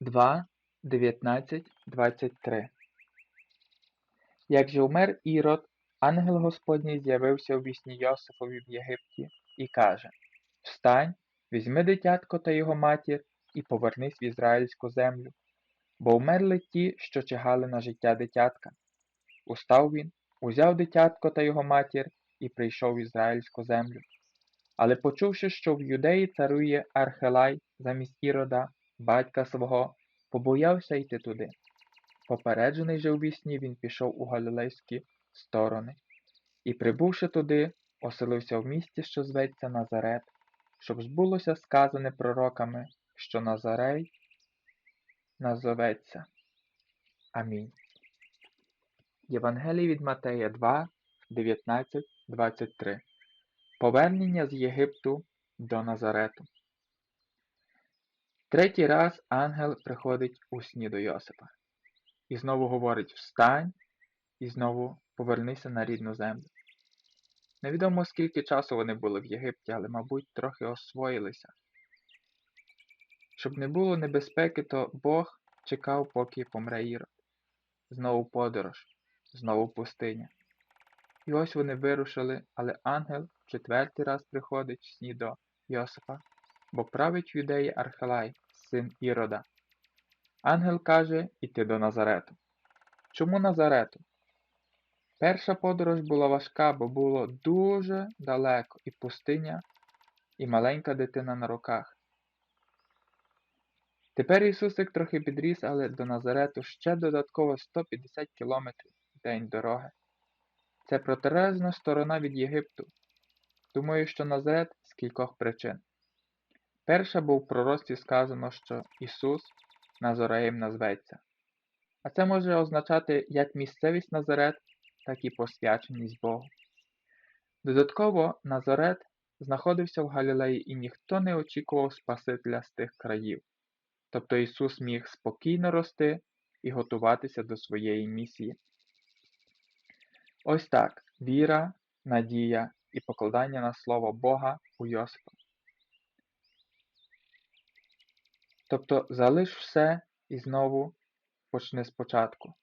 2, 19, 23 Як же умер Ірод, ангел Господній з'явився у вісні Йосифові в Єгипті і каже Встань, візьми дитятко та його матір і повернись в ізраїльську землю, бо вмерли ті, що чигали на життя дитятка. Устав він, узяв дитятко та його матір і прийшов в ізраїльську землю. Але почувши, що в юдеї царує Архелай замість Ірода, батька свого, побоявся йти туди. Попереджений же у вісні, він пішов у галілейські сторони, і, прибувши туди, оселився в місті, що зветься Назарет, щоб збулося сказане пророками, що Назарей назоветься. Амінь. Євангелій від Матея 2, 19, 23 Повернення з Єгипту до Назарету. Третій раз ангел приходить у сні до Йосипа і знову говорить Встань і знову повернися на рідну землю. Невідомо скільки часу вони були в Єгипті, але, мабуть, трохи освоїлися. Щоб не було небезпеки, то Бог чекав, поки помре Ірод. Знову подорож, знову пустиня. І ось вони вирушили, але ангел четвертий раз приходить в сні до Йосифа, бо править в юдеї Архелай, син Ірода. Ангел каже іти до Назарету. Чому Назарету? Перша подорож була важка, бо було дуже далеко і пустиня, і маленька дитина на руках. Тепер Ісусик трохи підріс, але до Назарету ще додатково 150 кілометрів день дороги. Це протилежна сторона від Єгипту. Думаю, що Назарет з кількох причин. Перша, бо в пророцтві сказано, що Ісус Назареєм назветься. А це може означати як місцевість Назарет, так і посвяченість Богу. Додатково, Назарет знаходився в Галілеї і ніхто не очікував Спасителя з тих країв. Тобто Ісус міг спокійно рости і готуватися до своєї місії. Ось так віра, надія і покладання на Слово Бога у Йосипа. Тобто залиш все і знову почни спочатку.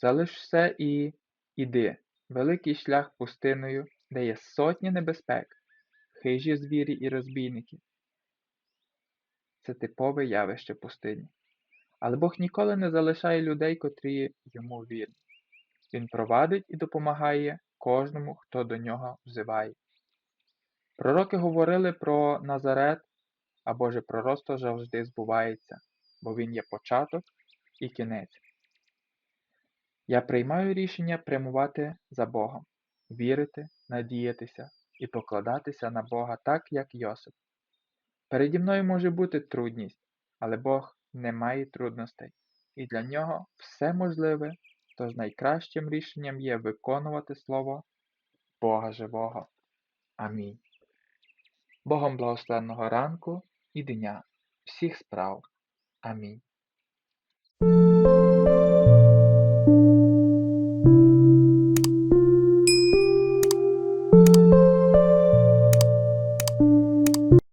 Залиш все і іди. Великий шлях пустиною, де є сотні небезпек, хижі звірі і розбійники. Це типове явище пустині. Але Бог ніколи не залишає людей, котрі йому вірні. Він провадить і допомагає кожному, хто до нього взиває. Пророки говорили про Назарет, а Боже пророцтво завжди збувається, бо він є початок і кінець. Я приймаю рішення прямувати за Богом, вірити, надіятися і покладатися на Бога так, як Йосип. Переді мною може бути трудність, але Бог не має трудностей, і для нього все можливе, тож найкращим рішенням є виконувати Слово Бога Живого. Амінь. Богом благословенного ранку і дня, всіх справ. Амінь.